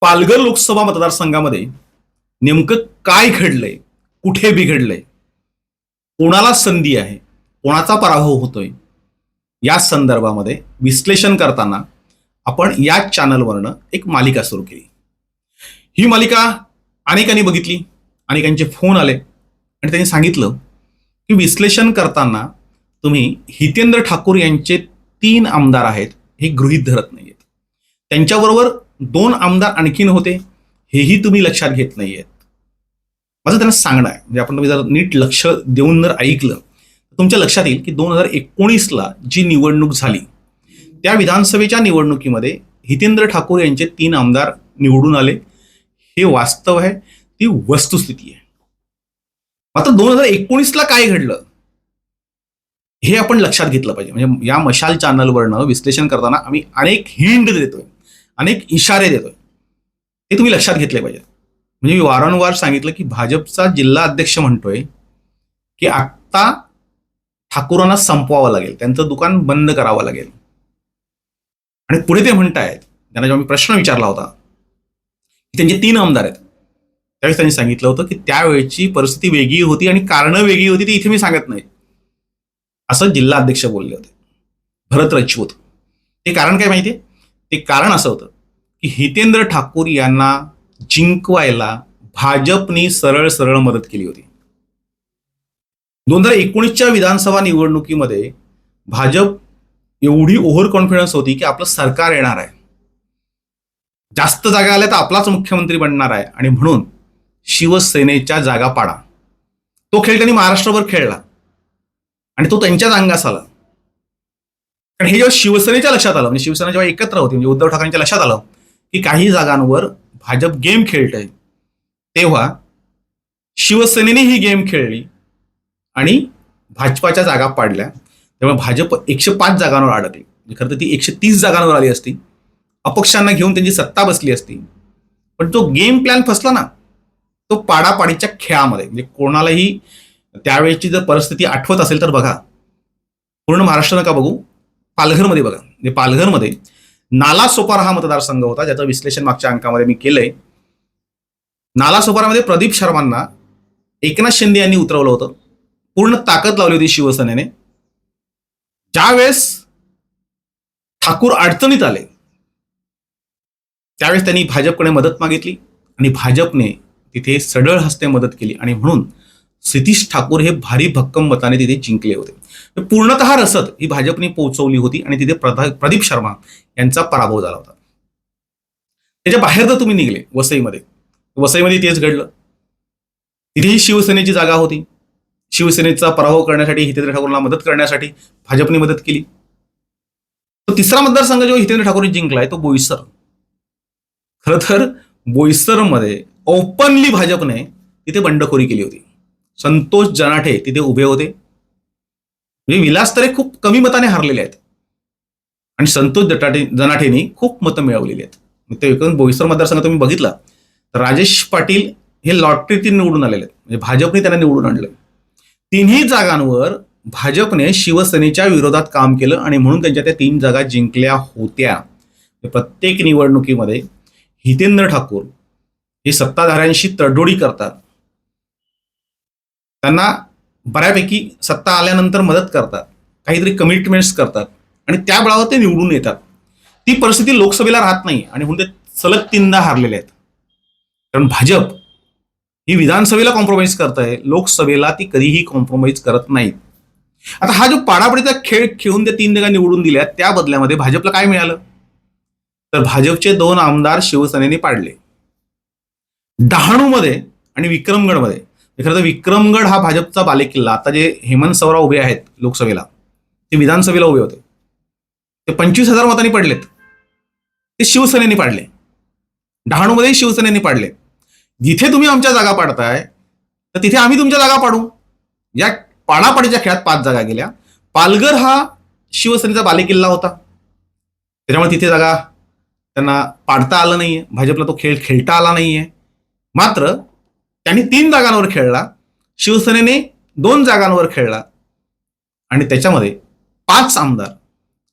पालघर लोकसभा मतदारसंघामध्ये नेमकं काय घडलंय? कुठे बिघडलंय? कोणाला संधी आहे? कोणाचा पराभव होतोय? या संदर्भामध्ये विश्लेषण करताना आपण या चॅनलवरनं एक मालिका सुरू केली. ही मालिका अनेकांनी बघितली अनेकांचे फोन आले आणि त्यांनी सांगितलं की विश्लेषण करताना तुम्ही हितेंद्र ठाकूर यांचे तीन आमदार आहेत हे गृहीत धरत नाहीयेत. त्यांच्याबरोबर दोन आमदार आणखीन होते हेही तुम्ही लक्षात घेत नाहीयेत. माझं त्यांना सांगणं आहे म्हणजे आपण तुम्ही जर नीट लक्ष देऊन जर ऐकलं तर तुमच्या लक्षात येईल की दोन हजार एकोणीसला जी निवडणूक झाली त्या विधानसभेच्या निवडणुकीमध्ये हितेंद्र ठाकूर यांचे तीन आमदार निवडून आले. हे वास्तव आहे ती वस्तुस्थिती आहे. मात्र दोन हजार एकोणीसला काय घडलं? हे आपण लक्षात घेतलं पाहिजे. म्हणजे या मशाल चॅनलवरनं विश्लेषण करताना आम्ही अनेक हिंड देतोय. अनेक इशारे देतोय. हे तुम्ही लक्षात घेतले पाहिजे. म्हणजे मी वारंवार सांगितलं की भाजपचा जिल्हा अध्यक्ष म्हणतोय की आत्ता ठाकूरांना संपवावं लागेल. त्यांचं दुकान बंद करावं लागेल. आणि पुढे ते म्हणतायत त्यांना जेव्हा मी प्रश्न विचारला होता की त्यांचे तीन आमदार आहेत. त्यावेळेस त्यांनी सांगितलं होतं की त्यावेळेची परिस्थिती वेगळी होती आणि कारणं वेगळी होती ती इथे मी सांगत नाही. असं जिल्हा अध्यक्ष बोलले होते. भरत रजपूत. ते कारण काय माहितीये? ते कारण असं होतं की हितेंद्र ठाकूर यांना जिंकवायला भाजपनी सरळ सरळ मदत केली होती. दोन हजार एकोणीसच्या विधानसभा निवडणुकीमध्ये भाजप एवढी ओव्हर कॉन्फिडन्स होती की आपलं सरकार येणार आहे. जास्त जागा आल्या तर आपलाच मुख्यमंत्री बनणार आहे आणि म्हणून शिवसेनेच्या जागा पाडा. तो खेळ त्यांनी महाराष्ट्रभर खेळला. आणि तो त्यांच्याच अंगास आला. कारण हे जेव्हा शिवसेनेच्या लक्षात आलं म्हणजे शिवसेना जेव्हा एकत्र होती म्हणजे उद्धव ठाकरेंच्या लक्षात आलं की काही जागांवर भाजप गेम खेळत आहे तेव्हा शिवसेनेने ही गेम खेळली आणि भाजपाच्या जागा पाडल्या. त्यामुळे भाजप एकशे पाच जागांवर अडकली म्हणजे खरं तर ती एकशे तीस जागांवर आली असती. अपक्षांना घेऊन त्यांची सत्ता बसली असती. पण तो गेम प्लॅन फसला ना तो पाडापाडीच्या खेळामध्ये. म्हणजे कोणालाही त्यावेळेची जर परिस्थिती आठवत असेल तर बघा. पूर्ण महाराष्ट्र नका बघू. पालघरमध्ये बघा. म्हणजे पालघरमध्ये नालासोपारा हा मतदारसंघ होता ज्याचं विश्लेषण मागच्या अंकामध्ये मी केलंय. नालासोपारामध्ये प्रदीप शर्मांना एकनाथ शिंदे यांनी उतरवलं होतं. पूर्ण ताकद लावली होती शिवसेनेने. ज्यावेळेस ठाकूर अडचणीत आले त्यावेळेस त्यांनी भाजपकडे मदत मागितली आणि भाजपने तिथे सडळ हस्ते मदत केली आणि म्हणून सतीश ठाकूर हे भारी भक्कम मताने तिथे जिंकले होते. तर पूर्णतः रसद ही भाजपने पोहोचवली होती आणि तिथे प्रदीप शर्मा यांचा पराभव झाला होता. त्याच्या बाहेर जर तुम्ही निघले वसईमध्ये वसईमध्ये तेच घडलं. तिथेही शिवसेनेची जागा होती. शिवसेनेचा पराभव करण्यासाठी हितेंद्र ठाकूरला मदत करण्यासाठी भाजपने मदत केली. तो तिसरा मतदारसंघ जो हितेंद्र ठाकूरने जिंकलाय तो बोईसर. खरं तर बोईसरमध्ये ओपनली भाजपने तिथे बंडखोरी केली होती. संतोष जनाठे तिथे उभे होते. म्हणजे विलास तरे खूप कमी मताने हारलेले आहेत. आणि संतोष जटाटे जनाठेनी खूप मतं मिळवलेली आहेत. ते एकूण बोईसर मतदारसंघ तुम्ही बघितला तर राजेश पाटील हे लॉटरीतील निवडून आलेले आहेत. म्हणजे भाजपने त्यांना निवडून आणलं. तिन्ही जागांवर भाजपने शिवसेनेच्या विरोधात काम केलं आणि म्हणून त्यांच्या त्या तीन जागा जिंकल्या होत्या. म्हणजे प्रत्येक निवडणुकीमध्ये हितेंद्र ठाकूर हे सत्ताधाऱ्यांशी तडजोडी करतात. त्यांना बऱ्यापैकी सत्ता आल्यानंतर मदत करतात काहीतरी कमिटमेंट्स करतात आणि त्या बळावर ते निवडून येतात. ती परिस्थिती लोकसभेला राहत नाही आणि म्हणून ते सलग तीनदा हारलेले आहेत. कारण भाजप ही विधानसभेला कॉम्प्रोमाइज करत आहे लोकसभेला ती कधीही कॉम्प्रोमाइज करत नाहीत. आता हा जो पाडापडीचा खेळ खेळून त्या तीन जागा निवडून दिल्या त्या बदल्यामध्ये भाजपला काय मिळालं? तर भाजपचे दोन आमदार शिवसेनेने पाडले. डहाणूमध्ये आणि विक्रमगडमध्ये. खरं तर विक्रमगड हा भाजपचा बालेकिल्ला. आता जे हेमंत सवरा उभे आहेत लोकसभेला ते विधानसभेला उभे होते. ते पंचवीस हजार मतांनी पडलेत. ते शिवसेनेने पाडले. डहाणूमध्ये शिवसेनेने पाडले. जिथे तुम्ही आमच्या जागा पाडताय तर तिथे आम्ही तुमच्या जागा पाडू. या पाडापाडीच्या खेळात पाच जागा गेल्या. पालघर हा शिवसेनेचा बालेकिल्ला होता. त्याच्यामुळे तिथे जागा त्यांना पाडता आलं नाहीये. भाजपला तो खेळ खेळता आला नाहीये. मात्र त्यांनी तीन जागांवर खेळला शिवसेनेने दोन जागांवर खेळला आणि त्याच्यामध्ये पाच आमदार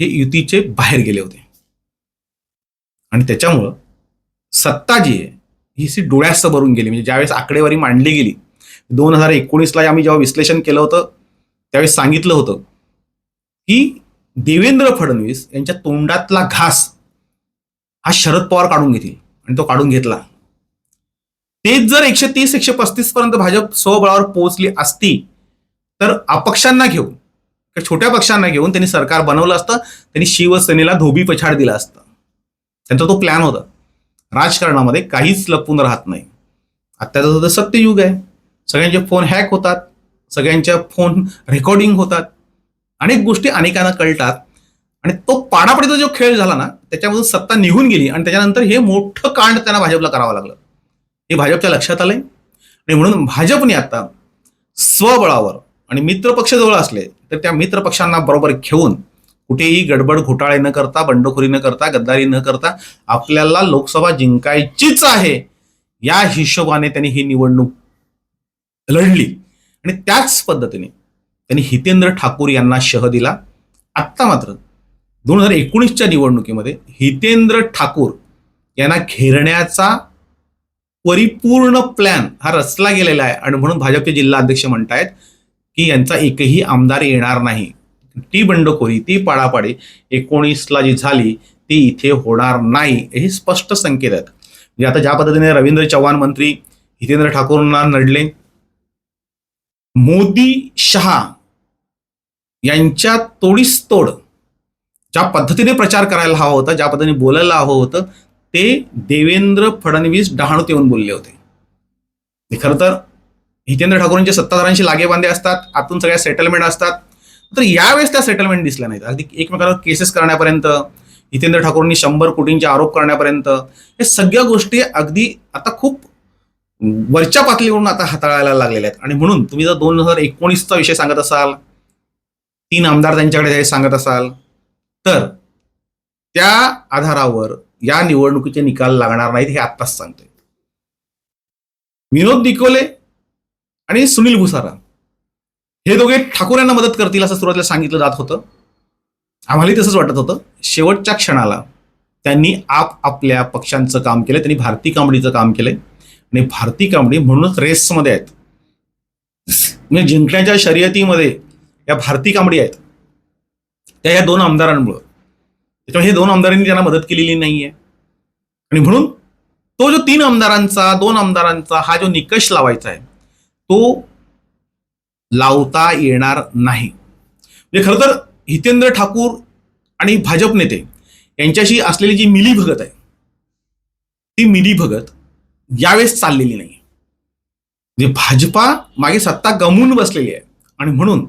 हे युतीचे बाहेर गेले होते. आणि त्याच्यामुळं सत्ता जी आहे ही सी डोळ्यास भरून गेली. म्हणजे ज्यावेळेस आकडेवारी मांडली गेली दोन हजार एकोणीसला आम्ही जेव्हा विश्लेषण केलं होतं त्यावेळेस सांगितलं होतं की देवेंद्र फडणवीस यांच्या तोंडातला घास हा शरद पवार काढून घेतील. आणि तो काढून घेतला. तेच जर एकशे तीस एकशे पस्तीस पर्यंत भाजप स्वबळावर पोहोचली असती तर अपक्षांना घेऊन छोट्या पक्षांना घेऊन त्यांनी सरकार बनवलं असतं त्यांनी शिवसेनेला धोबी पछाड दिला असतं. त्यांचा तो प्लॅन होता. राजकारणामध्ये काहीच लपून राहत नाही. आत्ताचं तर सत्ययुग आहे. सगळ्यांचे फोन हॅक होतात. सगळ्यांच्या फोन रेकॉर्डिंग होतात. अनेक गोष्टी अनेकांना कळतात. आणि तो पाडापडीचा जो खेळ झाला ना त्याच्यामधून सत्ता निघून गेली आणि त्याच्यानंतर हे मोठं कांड त्यांना भाजपला करावं लागलं. हे भाजपच्या लक्षात आलंय? आणि म्हणून भाजपने आता स्वबळावर आणि मित्रपक्ष जवळ असले तर त्या मित्रपक्षांना बरोबर घेऊन कुठेही गडबड घोटाळे न करता बंडखोरी न करता गद्दारी न करता आपल्याला लोकसभा जिंकायचीच आहे. या हिशोबाने त्यांनी ही निवडणूक लढली. आणि त्याच पद्धतीने त्यांनी हितेंद्र ठाकूर यांना शह दिला. आत्ता मात्र दोन हजार एकोणीसच्या निवडणुकीमध्ये हितेंद्र ठाकूर यांना घेरण्याचा परिपूर्ण प्लॅन हा रचला गेलेला आहे. आणि म्हणून भाजपचे जिल्हा अध्यक्ष म्हणतायत की यांचा एकही आमदार येणार नाही. ती बंडखोरी ती पाडापाडी एकोणीसला जी झाली ती इथे होणार नाही हे स्पष्ट संकेत आहेत. म्हणजे आता ज्या पद्धतीने रवींद्र चव्हाण मंत्री हितेंद्र ठाकूरना नडले मोदी शहा यांच्या तोडीस तोड ज्या पद्धतीने प्रचार करायला हवा होता ज्या पद्धतीने बोलायला हवं होतं ते देवेंद्र फडणवीस डहाणूत येऊन बोलले होते. खरं तर हितेंद्र ठाकूरांचे सत्ताधारांशी लागेबांधे असतात आतून सगळ्या सेटलमेंट असतात. तर यावेळेस त्या सेटलमेंट दिसल्या नाहीत. अगदी एकमेकांवर केसेस करण्यापर्यंत हितेंद्र ठाकूरांनी शंभर कोटींचे आरोप करण्यापर्यंत हे सगळ्या गोष्टी अगदी आता खूप वरच्या पातळीवरून आता हाताळायला लागलेल्या आहेत. आणि म्हणून तुम्ही जर दोन हजार एकोणीसचा विषय सांगत असाल तीन आमदार त्यांच्याकडे सांगत असाल तर त्या आधारावर या निवडणुकीचे निकाल लागणार नाहीत हे आत्ताच सांगतोय. विनोद दिकोले आणि सुनील भुसारा हे दोघे ठाकूर यांना मदत करतील असं सुरुवातीला सांगितलं जात होतं. आम्हालाही तसंच वाटत होतं. शेवटच्या क्षणाला त्यांनी आप आपल्या पक्षांचं काम केलं त्यांनी भारती कांबडीचं काम केलंय. आणि भारती कांबडी म्हणूनच रेसमध्ये आहेत. म्हणजे जिंकण्याच्या शर्यतीमध्ये या भारती कांबडी आहेत. त्या या दोन आमदारांमुळं. त्याच्यामुळे हे दोन आमदारांनी त्यांना मदत केलेली नाहीये. आणि म्हणून तो जो तीन आमदारांचा दोन आमदारांचा हा जो निकष लावायचा आहे तो लावता येणार नाही. म्हणजे खरं तर हितेंद्र ठाकूर आणि भाजप नेते यांच्याशी असलेली जी मिलीभगत आहे ती मिलीभगत यावेळेस चाललेली नाही म्हणजे भाजपा मागे सत्ता गमवून बसलेली आहे आणि म्हणून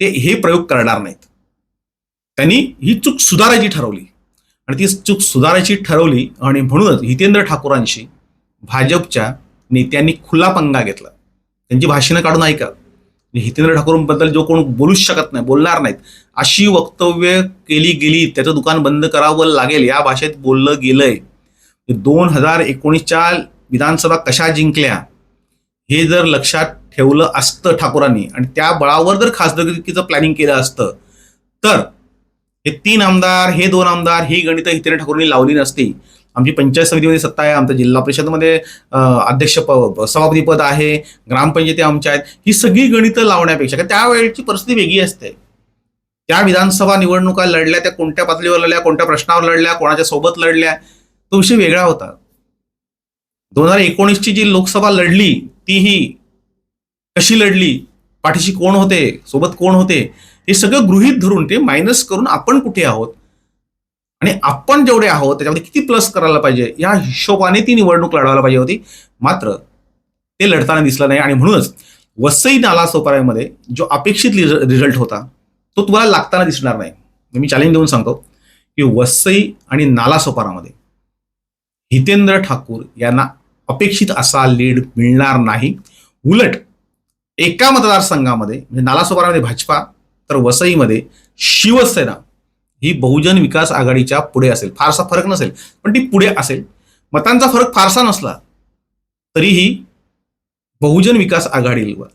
ते हे प्रयोग करणार नाहीत. त्यांनी ही चूक सुधारायची ठरवली. आणि ती चूक सुधारायची ठरवली आणि म्हणूनच हितेंद्र ठाकूरांशी भाजपच्या नेत्यांनी खुला पंगा घेतला. त्यांची भाषणं काढून ऐका. म्हणजे हितेंद्र ठाकूरबद्दल जो कोण बोलूच शकत नाही बोलणार नाहीत. अशी वक्तव्य केली गेली त्याचं दुकान बंद करावं लागेल या भाषेत बोललं गेलंय. म्हणजे दोन हजार एकोणीसच्या विधानसभा कशा जिंकल्या हे जर लक्षात ठेवलं असतं ठाकूरांनी आणि त्या बळावर जर खासदारकीचं प्लॅनिंग केलं असतं तर हे तीन आमदार हे दोन आमदार ही गणित हितेने ठाकूरनी लावली नसती. आमची पंचायत समितीमध्ये सत्ता आहे आमच्या जिल्हा परिषदमध्ये अध्यक्ष प सभापती पद आहे ग्रामपंचायती आमच्या आहेत ही सगळी गणितं लावण्यापेक्षा कारण त्यावेळेची परिस्थिती वेगळी असते. त्या विधानसभा निवडणुका लढल्या त्या कोणत्या पातळीवर लढल्या कोणत्या प्रश्नावर लढल्या कोणाच्या सोबत लढल्या तो विषय वेगळा होता. दोन हजार एकोणीसची जी लोकसभा लढली तीही कशी लढली? पाठीशी कोण होते? सोबत कोण होते? हे सगळं गृहीत धरून ते मायनस करून आपण कुठे आहोत? आणि आपण जेवढे आहोत त्याच्यामध्ये किती प्लस करायला पाहिजे? या हिशोबाने ती निवडणूक लढवायला पाहिजे होती. मात्र ते लढताना दिसलं नाही आणि म्हणूनच वसई नाला सोपाऱ्यामध्ये जो अपेक्षित रिझल्ट होता तो तुम्हाला लागताना दिसणार नाही. मी चॅलेंज देऊन सांगतो की वसई आणि नाला सोपारामध्ये हितेंद्र ठाकूर यांना अपेक्षित असा लीड मिळणार नाही. उलट एका मतदारसंघामध्ये म्हणजे नालासोपारामध्ये भाजपा तर वसईमध्ये शिवसेना ही बहुजन विकास आघाडीच्या पुढे असेल. फारसा फरक नसेल पण ती पुढे असेल. मतांचा फरक फारसा नसला तरीही बहुजन विकास आघाडीवर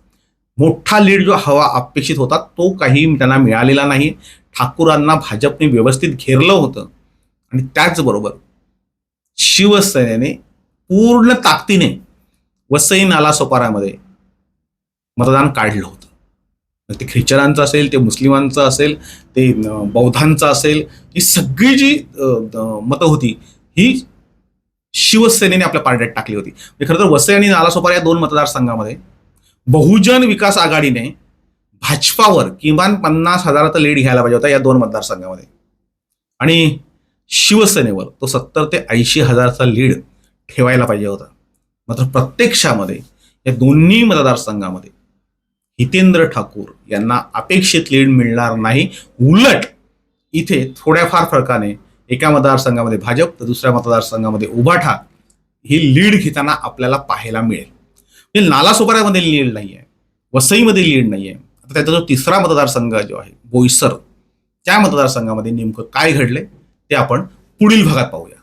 मोठा लीड जो हवा अपेक्षित होता तो काही त्यांना मिळालेला नाही. ठाकूरांना भाजपने व्यवस्थित घेरलं होतं. आणि त्याचबरोबर शिवसेनेने पूर्ण ताकदीने वसई नाला सोपाऱ्यामध्ये मतदान काढलं होतं. ते ख्रिश्चनांचं असेल ते मुस्लिमांचं असेल ते बौद्धांचं असेल ही सगळी जी मतं होती ही शिवसेनेने आपल्या पारड्यात टाकली होती. म्हणजे खरं तर वसई आणि नालासोपार या दोन मतदारसंघामध्ये बहुजन विकास आघाडीने भाजपावर किमान पन्नास हजाराचा लीड घ्यायला पाहिजे होता या दोन मतदारसंघामध्ये. आणि शिवसेनेवर तो सत्तर ते ऐंशी हजारचा लीड ठेवायला पाहिजे होता. मात्र प्रत्यक्षामध्ये या दोन्ही मतदारसंघामध्ये हितेंद्र ठाकूर यांना अपेक्षित लीड मिळणार नाही. उलट इथे थोड्याफार फरकाने एका मतदारसंघामध्ये भाजप तर दुसऱ्या मतदारसंघामध्ये उभाठा ही लीड घेताना आपल्याला पाहायला मिळेल. म्हणजे नालासोपाऱ्यामध्ये लीड नाही आहे वसईमध्ये लीड नाही आहे आता त्याचा जो तिसरा मतदारसंघ जो आहे बोईसर त्या मतदारसंघामध्ये नेमकं काय घडलंय ते आपण पुढील भागात पाहूया.